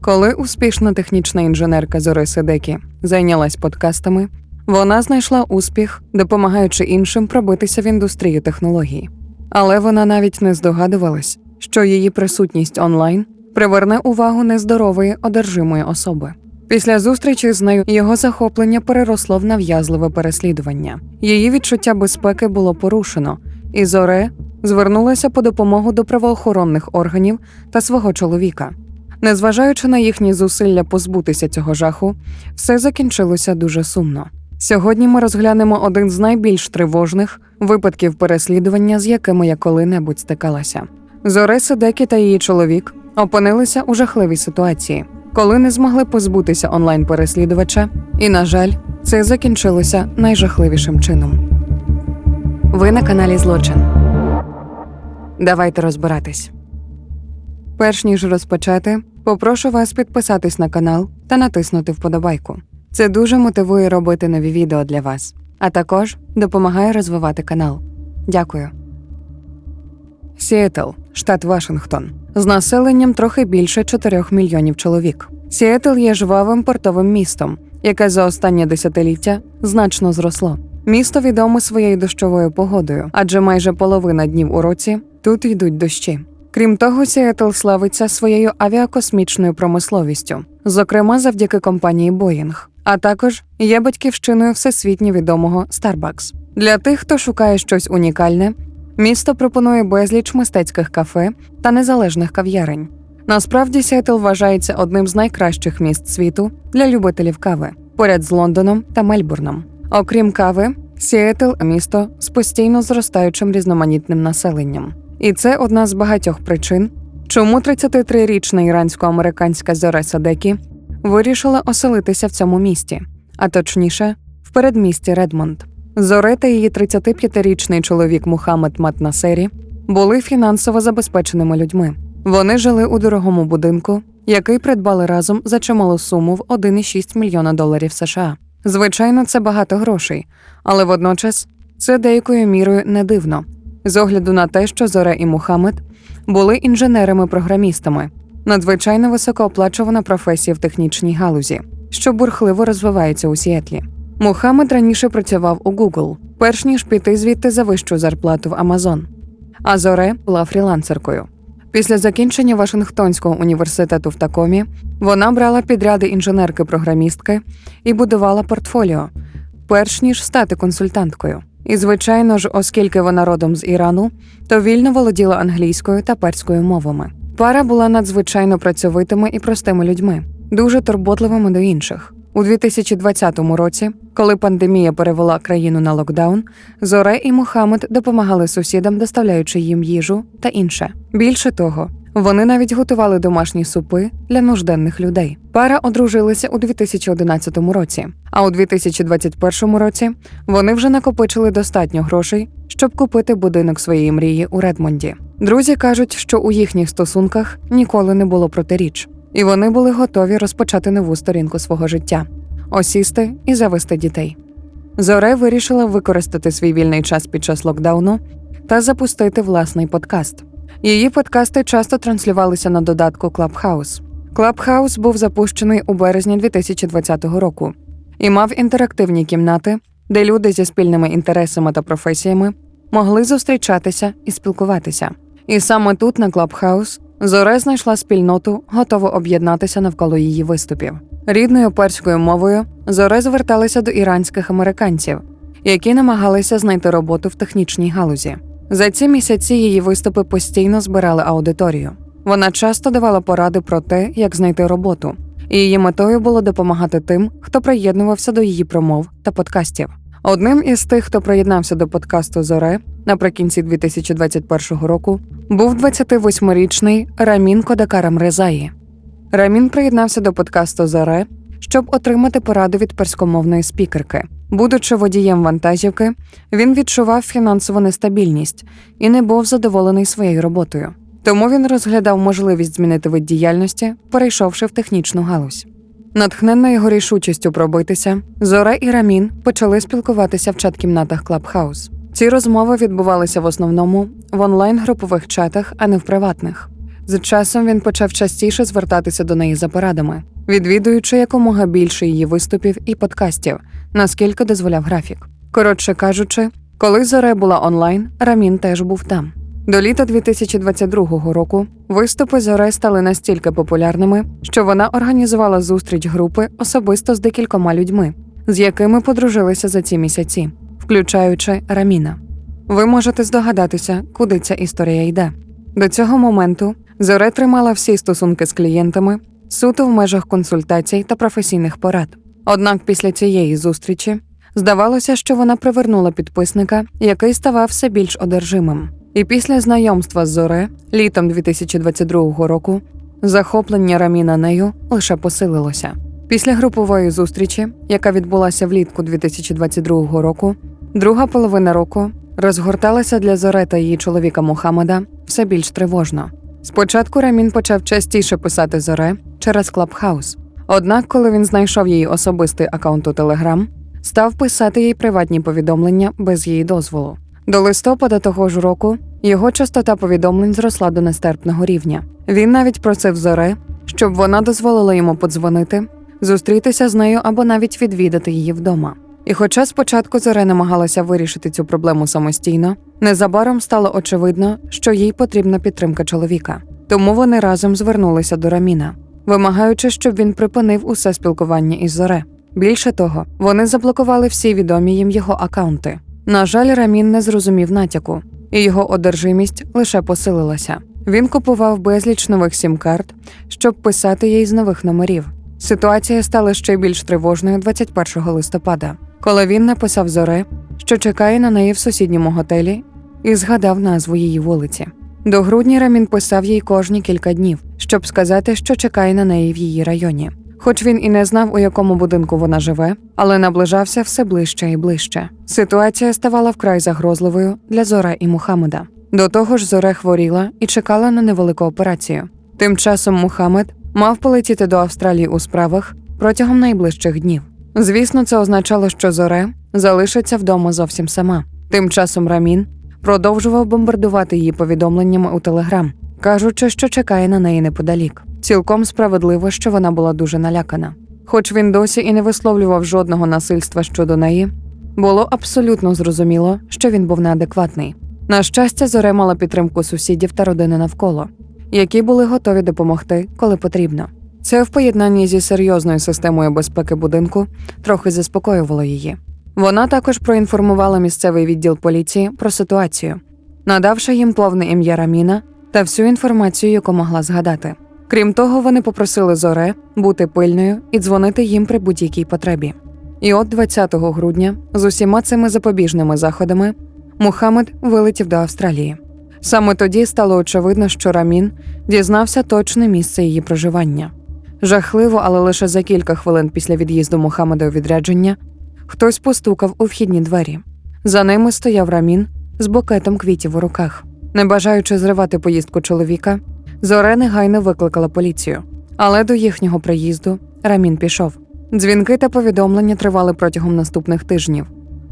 Коли успішна технічна інженерка Зори Седекі зайнялась подкастами, вона знайшла успіх, допомагаючи іншим пробитися в індустрію технологій. Але вона навіть не здогадувалась, що її присутність онлайн приверне увагу нездорової одержимої особи. Після зустрічі з нею його захоплення переросло в нав'язливе переслідування. Її відчуття безпеки було порушено, і Зоре звернулася по допомогу до правоохоронних органів та свого чоловіка. Незважаючи на їхні зусилля позбутися цього жаху, все закінчилося дуже сумно. Сьогодні ми розглянемо один з найбільш тривожних випадків переслідування, з якими я коли-небудь стикалася. Зоре Седекі та її чоловік опинилися у жахливій ситуації, коли не змогли позбутися онлайн-переслідувача, і, на жаль, це закінчилося найжахливішим чином. Ви на каналі Злочин. Давайте розбиратись. Перш ніж розпочати, попрошу вас підписатись на канал та натиснути вподобайку. Це дуже мотивує робити нові відео для вас, а також допомагає розвивати канал. Дякую. Сіетл, штат Вашингтон, з населенням трохи більше 4 мільйонів чоловік. Сіетл є жвавим портовим містом, яке за останнє десятиліття значно зросло. Місто відоме своєю дощовою погодою, адже майже половина днів у році тут йдуть дощі. Крім того, Сіетл славиться своєю авіакосмічною промисловістю, зокрема завдяки компанії Боїнг, а також є батьківщиною всесвітньо відомого Starbucks. Для тих, хто шукає щось унікальне, місто пропонує безліч мистецьких кафе та незалежних кав'ярень. Насправді Сіетл вважається одним з найкращих міст світу для любителів кави, поряд з Лондоном та Мельбурном. Окрім кави, Сіетл місто з постійно зростаючим різноманітним населенням. І це одна з багатьох причин, чому 33-річна ірансько-американська Зоре Садекі вирішила оселитися в цьому місті, а точніше, в передмісті Редмонд. Зоре та її 35-річний чоловік Мухаммед Матнасері були фінансово забезпеченими людьми. Вони жили у дорогому будинку, який придбали разом за чималу суму в 1,6 мільйона доларів США. Звичайно, це багато грошей, але водночас це деякою мірою не дивно, з огляду на те, що Зоре і Мухаммед були інженерами-програмістами, надзвичайно високооплачувана професія в технічній галузі, що бурхливо розвивається у Сіетлі. Мухаммед раніше працював у Google, перш ніж піти звідти за вищу зарплату в Amazon. А Зоре була фрілансеркою. Після закінчення Вашингтонського університету в Такомі вона брала підряди інженерки-програмістки і будувала портфоліо, перш ніж стати консультанткою. І, звичайно ж, оскільки вона родом з Ірану, то вільно володіла англійською та перською мовами. Пара була надзвичайно працьовитими і простими людьми, дуже турботливими до інших. У 2020 році, коли пандемія перевела країну на локдаун, Зоре і Мухаммед допомагали сусідам, доставляючи їм їжу та інше. Більше того, вони навіть готували домашні супи для нужденних людей. Пара одружилися у 2011 році, а у 2021 році вони вже накопичили достатньо грошей, щоб купити будинок своєї мрії у Редмонді. Друзі кажуть, що у їхніх стосунках ніколи не було протиріч, і вони були готові розпочати нову сторінку свого життя, осісти і завести дітей. Зоре вирішила використати свій вільний час під час локдауну та запустити власний подкаст. Її подкасти часто транслювалися на додатку Clubhouse. Clubhouse був запущений у березні 2020 року і мав інтерактивні кімнати, де люди зі спільними інтересами та професіями могли зустрічатися і спілкуватися. І саме тут, на Clubhouse, Зоре знайшла спільноту, готову об'єднатися навколо її виступів. Рідною перською мовою Зоре зверталися до іранських американців, які намагалися знайти роботу в технічній галузі. За ці місяці її виступи постійно збирали аудиторію. Вона часто давала поради про те, як знайти роботу, і її метою було допомагати тим, хто приєднувався до її промов та подкастів. Одним із тих, хто приєднався до подкасту Зоре наприкінці 2021 року, був 28-річний Рамін Кодакарам Резаї. Рамін приєднався до подкасту Зоре, щоб отримати пораду від перськомовної спікерки. Будучи водієм вантажівки, він відчував фінансову нестабільність і не був задоволений своєю роботою. Тому він розглядав можливість змінити вид діяльності, перейшовши в технічну галузь. Натхненна його рішучістю пробитися, Зора і Рамін почали спілкуватися в чат-кімнатах Clubhouse. Ці розмови відбувалися в основному в онлайн-групових чатах, а не в приватних. З часом він почав частіше звертатися до неї за порадами, відвідуючи якомога більше її виступів і подкастів, наскільки дозволяв графік. Коротше кажучи, коли Зоре була онлайн, Рамін теж був там. До літа 2022 року виступи Зоре стали настільки популярними, що вона організувала зустріч групи особисто з декількома людьми, з якими подружилися за ці місяці, включаючи Раміна. Ви можете здогадатися, куди ця історія йде. До цього моменту Зоре тримала всі стосунки з клієнтами суто в межах консультацій та професійних порад. Однак після цієї зустрічі здавалося, що вона привернула підписника, який ставав все більш одержимим. І після знайомства з Зоре літом 2022 року захоплення Раміна нею лише посилилося. Після групової зустрічі, яка відбулася влітку 2022 року, друга половина року розгорталася для Зоре та її чоловіка Мухаммеда все більш тривожно. Спочатку Рамін почав частіше писати Зоре через Клабхаус. Однак, коли він знайшов її особистий аккаунт у Телеграм, став писати їй приватні повідомлення без її дозволу. До листопада того ж року його частота повідомлень зросла до нестерпного рівня. Він навіть просив Зоре, щоб вона дозволила йому подзвонити, зустрітися з нею або навіть відвідати її вдома. І хоча спочатку Зоре намагалася вирішити цю проблему самостійно, незабаром стало очевидно, що їй потрібна підтримка чоловіка. Тому вони разом звернулися до Раміна, вимагаючи, щоб він припинив усе спілкування із Зоре. Більше того, вони заблокували всі відомі їм його акаунти. На жаль, Рамін не зрозумів натяку, і його одержимість лише посилилася. Він купував безліч нових сім-карт, щоб писати їй з нових номерів. Ситуація стала ще більш тривожною 21 листопада, коли він написав Зоре, що чекає на неї в сусідньому готелі, і згадав назву її вулиці. До грудня Рамін писав їй кожні кілька днів, щоб сказати, що чекає на неї в її районі. Хоч він і не знав, у якому будинку вона живе, але наближався все ближче і ближче. Ситуація ставала вкрай загрозливою для Зоре і Мухаммеда. До того ж, Зоре хворіла і чекала на невелику операцію. Тим часом Мухаммед мав полетіти до Австралії у справах протягом найближчих днів. Звісно, це означало, що Зоре залишиться вдома зовсім сама. Тим часом Рамін продовжував бомбардувати її повідомленнями у Телеграм, кажучи, що чекає на неї неподалік. Цілком справедливо, що вона була дуже налякана. Хоч він досі і не висловлював жодного насильства щодо неї, було абсолютно зрозуміло, що він був неадекватний. На щастя, Зоре мала підтримку сусідів та родини навколо, які були готові допомогти, коли потрібно. Це в поєднанні зі серйозною системою безпеки будинку трохи заспокоювало її. Вона також проінформувала місцевий відділ поліції про ситуацію, надавши їм повне ім'я Раміна та всю інформацію, яку могла згадати. Крім того, вони попросили Зоре бути пильною і дзвонити їм при будь-якій потребі. І от 20 грудня з усіма цими запобіжними заходами Мухаммед вилетів до Австралії. Саме тоді стало очевидно, що Рамін дізнався точне місце її проживання. Жахливо, але лише за кілька хвилин після від'їзду Мухаммеда у відрядження хтось постукав у вхідні двері. За ними стояв Рамін з букетом квітів у руках. Не бажаючи зривати поїздку чоловіка, Зоре негайно викликала поліцію. Але до їхнього приїзду Рамін пішов. Дзвінки та повідомлення тривали протягом наступних тижнів.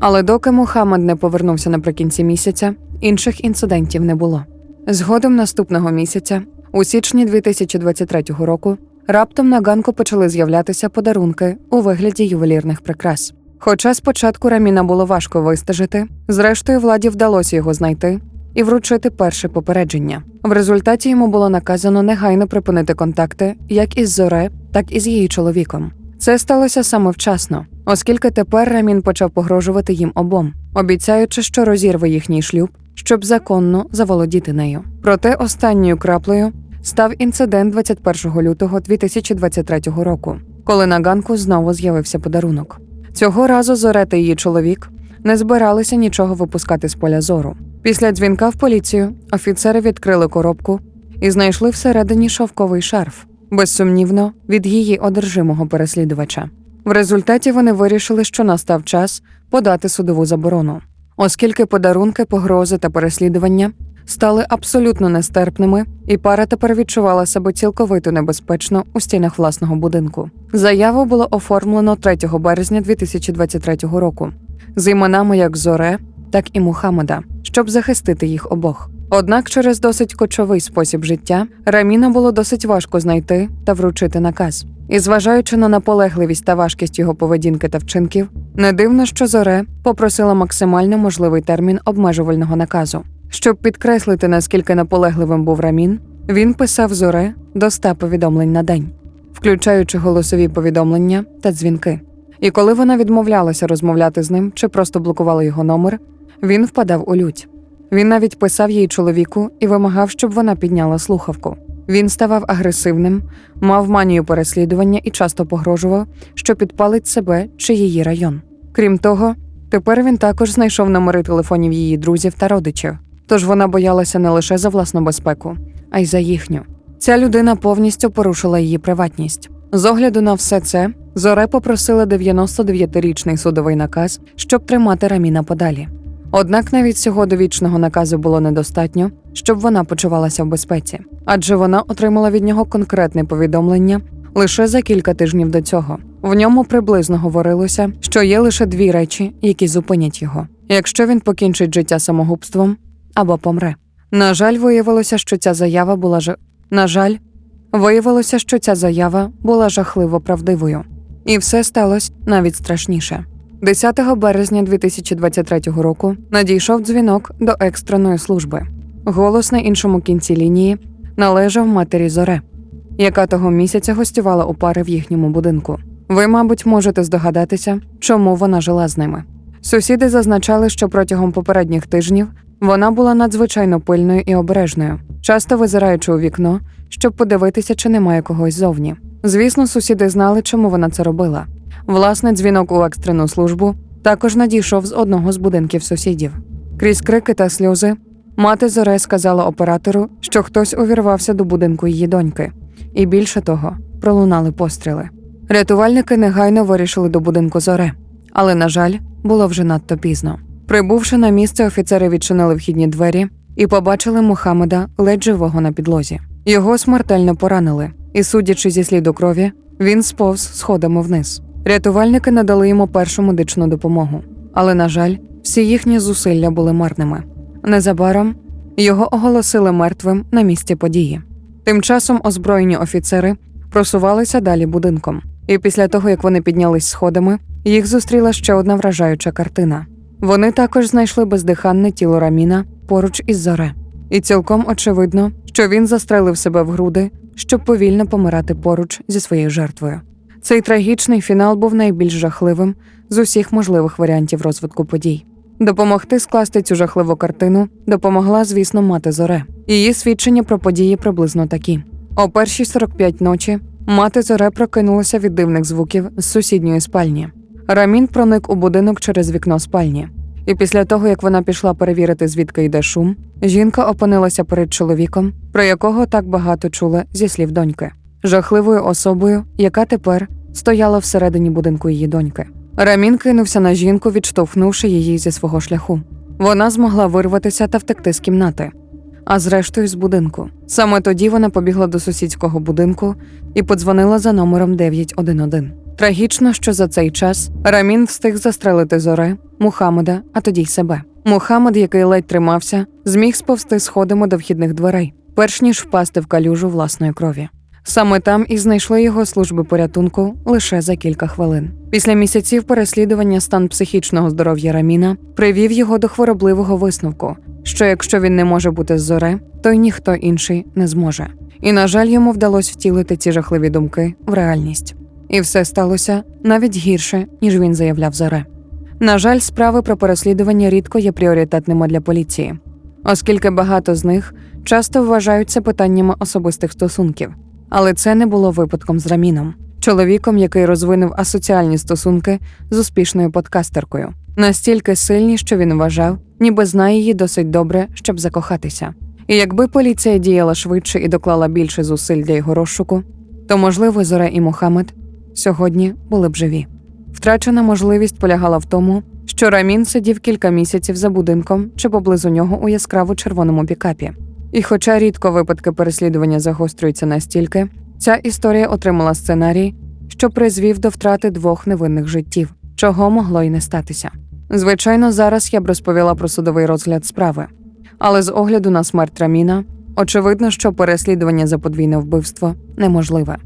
Але доки Мухаммед не повернувся наприкінці місяця, інших інцидентів не було. Згодом наступного місяця, у січні 2023 року, раптом на ганку почали з'являтися подарунки у вигляді ювелірних прикрас. Хоча спочатку Раміна було важко вистежити, зрештою владі вдалося його знайти і вручити перше попередження. В результаті йому було наказано негайно припинити контакти як із Зоре, так і з її чоловіком. Це сталося саме вчасно, оскільки тепер Рамін почав погрожувати їм обом, обіцяючи, що розірве їхній шлюб, щоб законно заволодіти нею. Проте останньою краплею став інцидент 21 лютого 2023 року, коли на ганку знову з'явився подарунок. Цього разу Зоре та її чоловік не збиралися нічого випускати з поля зору. Після дзвінка в поліцію офіцери відкрили коробку і знайшли всередині шовковий шарф, безсумнівно, від її одержимого переслідувача. В результаті вони вирішили, що настав час подати судову заборону, оскільки подарунки, погрози та переслідування стали абсолютно нестерпними, і пара тепер відчувала себе цілковито небезпечно у стінах власного будинку. Заяву було оформлено 3 березня 2023 року з іменами як Зоре, так і Мухаммеда, щоб захистити їх обох. Однак через досить кочовий спосіб життя Раміна було досить важко знайти та вручити наказ. І зважаючи на наполегливість та важкість його поведінки та вчинків, не дивно, що Зоре попросила максимально можливий термін обмежувального наказу. Щоб підкреслити, наскільки наполегливим був Рамін, він писав Зоре до ста повідомлень на день, включаючи голосові повідомлення та дзвінки. І коли вона відмовлялася розмовляти з ним чи просто блокувала його номер, він впадав у лють. Він навіть писав їй чоловіку і вимагав, щоб вона підняла слухавку. Він ставав агресивним, мав манію переслідування і часто погрожував, що підпалить себе чи її район. Крім того, тепер він також знайшов номери телефонів її друзів та родичів, тож вона боялася не лише за власну безпеку, а й за їхню. Ця людина повністю порушила її приватність. З огляду на все це, Зоре попросила 99-річний судовий наказ, щоб тримати Раміна подалі. Однак навіть цього довічного наказу було недостатньо, щоб вона почувалася в безпеці, адже вона отримала від нього конкретне повідомлення лише за кілька тижнів до цього. В ньому приблизно говорилося, що є лише дві речі, які зупинять його: якщо він покінчить життя самогубством або помре. На жаль, виявилося, що ця заява була ж... На жаль, виявилося, що ця заява була жахливо правдивою, і все сталося навіть страшніше. 10 березня 2023 року надійшов дзвінок до екстреної служби. Голос на іншому кінці лінії належав матері Зоре, яка того місяця гостювала у пари в їхньому будинку. Ви, мабуть, можете здогадатися, чому вона жила з ними. Сусіди зазначали, що протягом попередніх тижнів вона була надзвичайно пильною і обережною, часто визираючи у вікно, щоб подивитися, чи немає когось зовні. Звісно, сусіди знали, чому вона це робила. Власне, дзвінок у екстрену службу також надійшов з одного з будинків сусідів. Крізь крики та сльози, мати Зоре сказала оператору, що хтось увірвався до будинку її доньки, і більше того, пролунали постріли. Рятувальники негайно вирішили до будинку Зоре, але, на жаль, було вже надто пізно. Прибувши на місце, офіцери відчинили вхідні двері і побачили Мухаммеда ледь живого на підлозі. Його смертельно поранили, і, судячи зі сліду крові, він сповз сходами вниз. Рятувальники надали йому першу медичну допомогу, але, на жаль, всі їхні зусилля були марними. Незабаром його оголосили мертвим на місці події. Тим часом озброєні офіцери просувалися далі будинком, і після того, як вони піднялись сходами, їх зустріла ще одна вражаюча картина. Вони також знайшли бездиханне тіло Раміна поруч із Зоре. І цілком очевидно, що він застрелив себе в груди, щоб повільно помирати поруч зі своєю жертвою. Цей трагічний фінал був найбільш жахливим з усіх можливих варіантів розвитку подій. Допомогти скласти цю жахливу картину допомогла, звісно, мати Зоре. Її свідчення про події приблизно такі: о першій 45 ночі мати Зоре прокинулася від дивних звуків з сусідньої спальні. Рамін проник у будинок через вікно спальні. І після того, як вона пішла перевірити, звідки йде шум, жінка опинилася перед чоловіком, про якого так багато чула зі слів доньки, жахливою особою, яка тепер стояла всередині будинку її доньки. Рамін кинувся на жінку, відштовхнувши її зі свого шляху. Вона змогла вирватися та втекти з кімнати, а зрештою з будинку. Саме тоді вона побігла до сусідського будинку і подзвонила за номером 911. Трагічно, що за цей час Рамін встиг застрелити зоре, Мухаммеда, а тоді й себе. Мухаммед, який ледь тримався, зміг сповзти сходами до вхідних дверей, перш ніж впасти в калюжу власної крові. Саме там і знайшли його служби порятунку лише за кілька хвилин. Після місяців переслідування стан психічного здоров'я Раміна привів його до хворобливого висновку, що якщо він не може бути з зоре, то й ніхто інший не зможе. І, на жаль, йому вдалося втілити ці жахливі думки в реальність. І все сталося навіть гірше, ніж він заявляв зоре. На жаль, справи про переслідування рідко є пріоритетними для поліції, оскільки багато з них часто вважаються питаннями особистих стосунків. Але це не було випадком з Раміном, чоловіком, який розвинув асоціальні стосунки з успішною подкастеркою, настільки сильні, що він вважав, ніби знає її досить добре, щоб закохатися. І якби поліція діяла швидше і доклала більше зусиль для його розшуку, то, можливо, Зоре і Мухаммед сьогодні були б живі. Втрачена можливість полягала в тому, що Рамін сидів кілька місяців за будинком чи поблизу нього у яскраво червоному пікапі. І хоча рідко випадки переслідування загострюються настільки, ця історія отримала сценарій, що призвів до втрати двох невинних життів, чого могло й не статися. Звичайно, зараз я б розповіла про судовий розгляд справи. Але з огляду на смерть Раміна, очевидно, що переслідування за подвійне вбивство неможливе.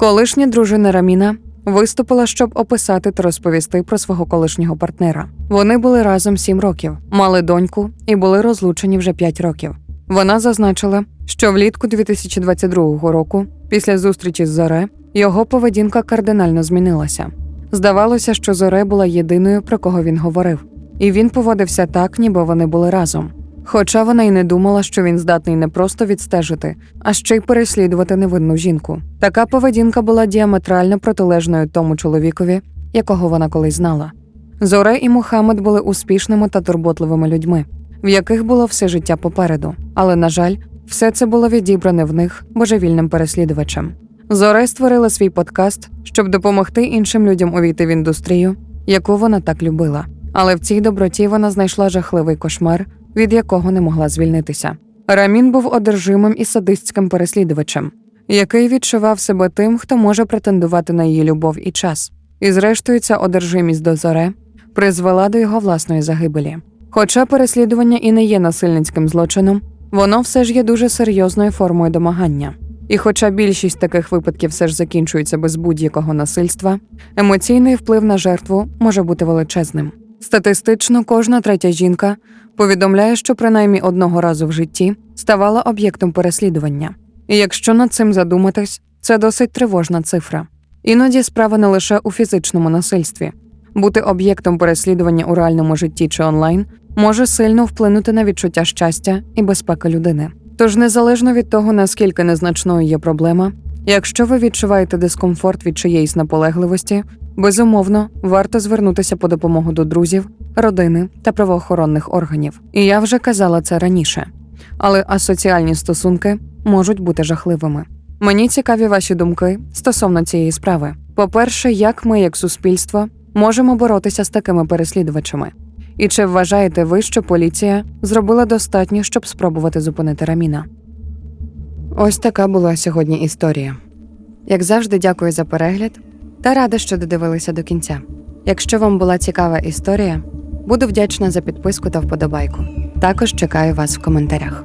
Колишня дружина Раміна виступила, щоб описати та розповісти про свого колишнього партнера. Вони були разом сім років, мали доньку і були розлучені вже п'ять років. Вона зазначила, що влітку 2022 року, після зустрічі з Зоре, його поведінка кардинально змінилася. Здавалося, що Зоре була єдиною, про кого він говорив, і він поводився так, ніби вони були разом. Хоча вона й не думала, що він здатний не просто відстежити, а ще й переслідувати невинну жінку. Така поведінка була діаметрально протилежною тому чоловікові, якого вона колись знала. Зоре і Мухаммед були успішними та турботливими людьми, в яких було все життя попереду. Але, на жаль, все це було відібране в них божевільним переслідувачем. Зоре створила свій подкаст, щоб допомогти іншим людям увійти в індустрію, яку вона так любила. Але в цій доброті вона знайшла жахливий кошмар, від якого не могла звільнитися. Рамін був одержимим і садистським переслідувачем, який відчував себе тим, хто може претендувати на її любов і час. І зрештою, ця одержимість до зоре призвела до його власної загибелі. Хоча переслідування і не є насильницьким злочином, воно все ж є дуже серйозною формою домагання. І хоча більшість таких випадків все ж закінчується без будь-якого насильства, емоційний вплив на жертву може бути величезним. Статистично, кожна третя жінка повідомляє, що принаймні одного разу в житті ставала об'єктом переслідування. І якщо над цим задуматись, це досить тривожна цифра. Іноді справа не лише у фізичному насильстві. Бути об'єктом переслідування у реальному житті чи онлайн може сильно вплинути на відчуття щастя і безпеки людини. Тож, незалежно від того, наскільки незначною є проблема, якщо ви відчуваєте дискомфорт від чиєїсь наполегливості, безумовно варто звернутися по допомогу до друзів, родини та правоохоронних органів. І я вже казала це раніше. Але асоціальні стосунки можуть бути жахливими. Мені цікаві ваші думки стосовно цієї справи. По-перше, як ми, як суспільство, можемо боротися з такими переслідувачами? І чи вважаєте ви, що поліція зробила достатньо, щоб спробувати зупинити Раміна? Ось така була сьогодні історія. Як завжди, дякую за перегляд та рада, що додивилися до кінця. Якщо вам була цікава історія, буду вдячна за підписку та вподобайку. Також чекаю вас в коментарях.